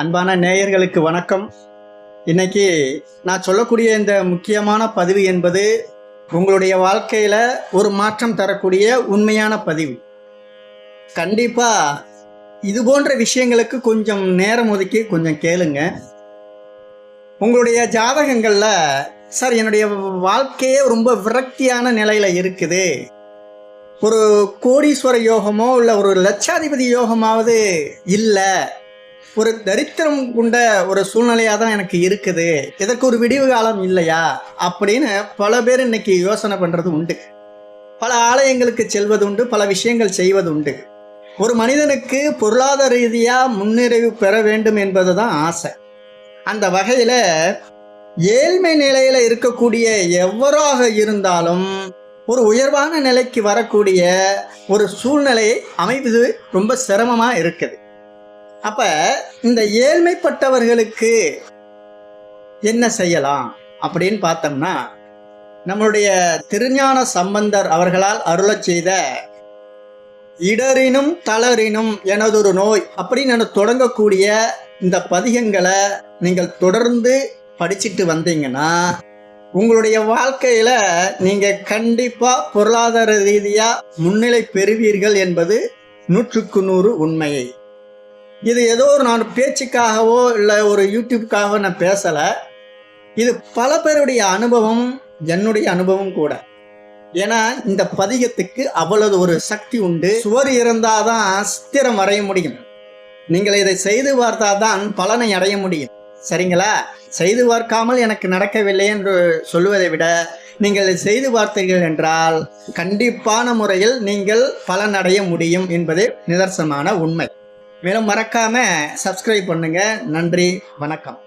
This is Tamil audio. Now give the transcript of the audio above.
அன்பான நேயர்களுக்கு வணக்கம். இன்னைக்கு நான் சொல்லக்கூடிய இந்த முக்கியமான பதிவு என்பது உங்களுடைய வாழ்க்கையில் ஒரு மாற்றம் தரக்கூடிய உண்மையான பதிவு. கண்டிப்பாக இது போன்ற விஷயங்களுக்கு கொஞ்சம் நேரம் ஒதுக்கி கொஞ்சம் கேளுங்க. உங்களுடைய ஜாதகங்களில் சார் என்னுடைய வாழ்க்கையே ரொம்ப விரக்தியான நிலையில் இருக்குது. ஒரு கோடீஸ்வர யோகமோ இல்லை ஒரு லட்சாதிபதி யோகமாவது இல்லை. ஒரு தரித்திரம் கொண்ட ஒரு சூழ்நிலையாக தான் எனக்கு இருக்குது. இதற்கு ஒரு விடிவு காலம் இல்லையா? அப்படின்னு பல பேர் இன்னைக்கு யோசனை பண்ணுறது உண்டு. பல ஆலயங்களுக்கு செல்வது உண்டு பல விஷயங்கள் செய்வது உண்டு. ஒரு மனிதனுக்கு பொருளாதார ரீதியாக முன்னிறைவு பெற வேண்டும் என்பது தான் ஆசை. அந்த வகையில் ஏழ்மை நிலையில் இருக்கக்கூடிய எவராக இருந்தாலும் ஒரு உயர்வான நிலைக்கு வரக்கூடிய ஒரு சூழ்நிலையை அமைப்பது ரொம்ப சிரமமாக இருக்குது. அப்போ இந்த ஏழ்மைப்பட்டவர்களுக்கு என்ன செய்யலாம் அப்படின்னு பார்த்தோம்னா நம்மளுடைய திருஞான சம்பந்தர் அவர்களால் அருளச் செய்த இடரினும் தளரினும் எனதொரு நோய் அப்படின்னு தொடங்கக்கூடிய இந்த பதிகங்களை நீங்கள் தொடர்ந்து படிச்சுட்டு வந்தீங்கன்னா உங்களுடைய வாழ்க்கையில் நீங்கள் கண்டிப்பாக பொருளாதார ரீதியாக முன்னிலை பெறுவீர்கள் என்பது நூற்றுக்கு நூறு உண்மையை. இது ஏதோ ஒரு நான் பேச்சுக்காகவோ இல்லை ஒரு யூடியூப்காகவோ நான் பேசலை. இது பல பேருடைய அனுபவம் என்னுடைய அனுபவம் கூட. ஏன்னா இந்த பதிகத்துக்கு அவ்வளவு ஒரு சக்தி உண்டு. சுவர் இருந்தாதான் சித்திரம் வரைய முடியும். நீங்கள் இதை செய்து பார்த்தாதான் பலனை அடைய முடியும். சரிங்களா? செய்து பார்க்காமல் எனக்கு நடக்கவில்லை என்று சொல்லுவதை விட நீங்கள் செய்து பார்த்தீர்கள் என்றால் கண்டிப்பான முறையில் நீங்கள் பலனடைய முடியும் என்பதே நிதர்சனமான உண்மை. மேலும் மறக்காம சப்ஸ்கிரைப் பண்ணுங்க. நன்றி வணக்கம்.